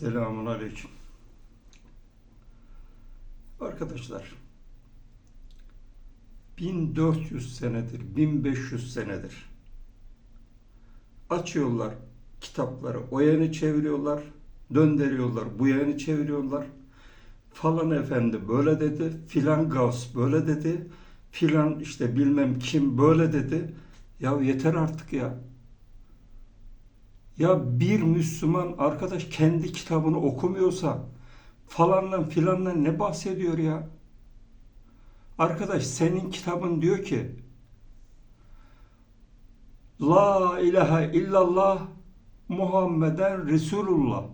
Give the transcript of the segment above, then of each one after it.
Selamun Aleyküm. Arkadaşlar, 1400 senedir, 1500 senedir açıyorlar kitapları, o yana çeviriyorlar, döndürüyorlar, bu yana çeviriyorlar. Falan efendi böyle dedi, filan Gauss böyle dedi, filan işte bilmem kim böyle dedi. Ya yeter artık ya. Ya bir Müslüman arkadaş kendi kitabını okumuyorsa falanla filanla ne bahsediyor ya? Arkadaş senin kitabın diyor ki La ilahe illallah Muhammeden Resulullah.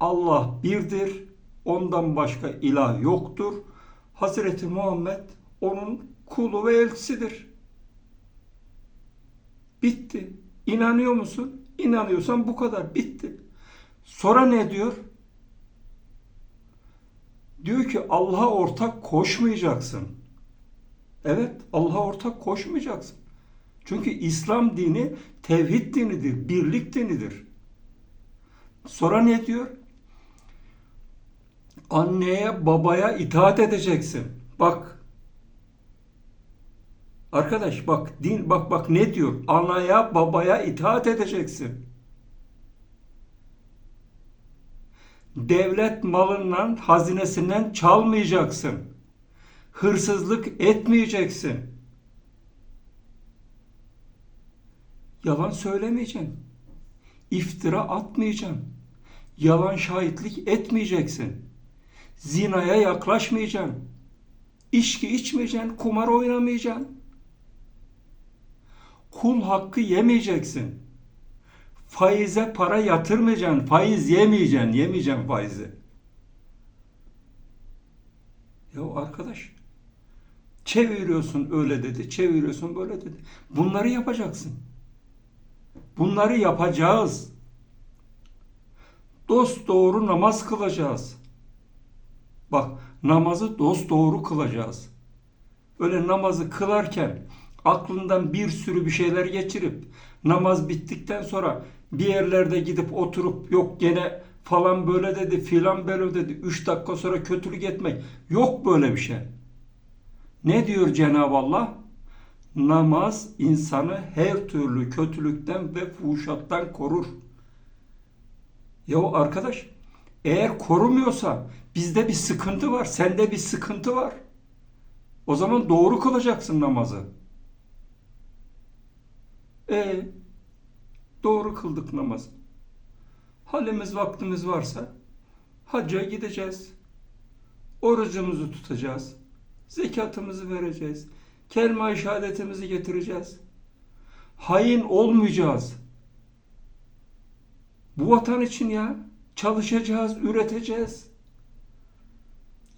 Allah birdir, ondan başka ilah yoktur. Hazreti Muhammed onun kulu ve elçisidir. Bitti. İnanıyor musun? İnanıyorsan bu kadar. Bitti. Sonra ne diyor? Diyor ki Allah'a ortak koşmayacaksın. Evet, Allah'a ortak koşmayacaksın. Çünkü İslam dini tevhid dinidir, birlik dinidir. Sonra ne diyor? Anneye, babaya itaat edeceksin. Bak. Arkadaş bak din bak bak ne diyor? Anaya, babaya itaat edeceksin. Devlet malından, hazinesinden çalmayacaksın. Hırsızlık etmeyeceksin. Yalan söylemeyeceksin. İftira atmayacaksın. Yalan şahitlik etmeyeceksin. Zinaya yaklaşmayacaksın. İçki içmeyeceksin, kumar oynamayacaksın. Kul hakkı yemeyeceksin. Faize para yatırmayacaksın, faiz yemeyeceksin, yemeyeceksin faizi. Ya arkadaş, çeviriyorsun öyle dedi, çeviriyorsun böyle dedi. Bunları yapacaksın. Bunları yapacağız. Dost doğru namaz kılacağız. Bak namazı dost doğru kılacağız. Öyle namazı kılarken aklından bir sürü bir şeyler geçirip namaz bittikten sonra bir yerlerde gidip oturup yok gene falan böyle dedi filan böyle dedi. Üç dakika sonra kötülük etmek. Yok böyle bir şey. Ne diyor Cenab-ı Allah? Namaz insanı her türlü kötülükten ve fuhuşattan korur. Ya arkadaş eğer korumuyorsa bizde bir sıkıntı var, sende bir sıkıntı var. O zaman doğru kılacaksın namazı. E doğru kıldık namazı. Halimiz vaktimiz varsa hacca gideceğiz. Orucumuzu tutacağız. Zekatımızı vereceğiz. Kelime-i şehadetimizi getireceğiz. Hain olmayacağız. Bu vatan için ya. Çalışacağız, üreteceğiz.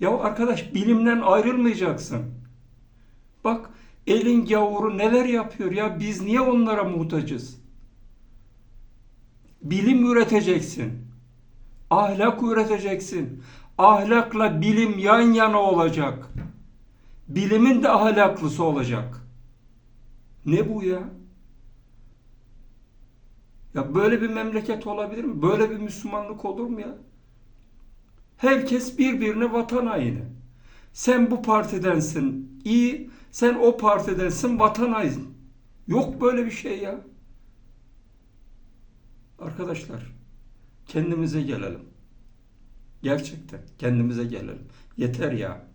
Ya arkadaş bilimden ayrılmayacaksın. Bak elin gavuru neler yapıyor ya biz niye onlara muhtacız? Bilim üreteceksin. Ahlak üreteceksin. Ahlakla bilim yan yana olacak. Bilimin de ahlaklısı olacak. Ne bu ya? Ya böyle bir memleket olabilir mi? Böyle bir Müslümanlık olur mu ya? Herkes birbirine vatan haini. Sen bu partidensin iyi, sen o partidensin vatan haini. Yok böyle bir şey ya. Arkadaşlar kendimize gelelim. Gerçekten kendimize gelelim. Yeter ya.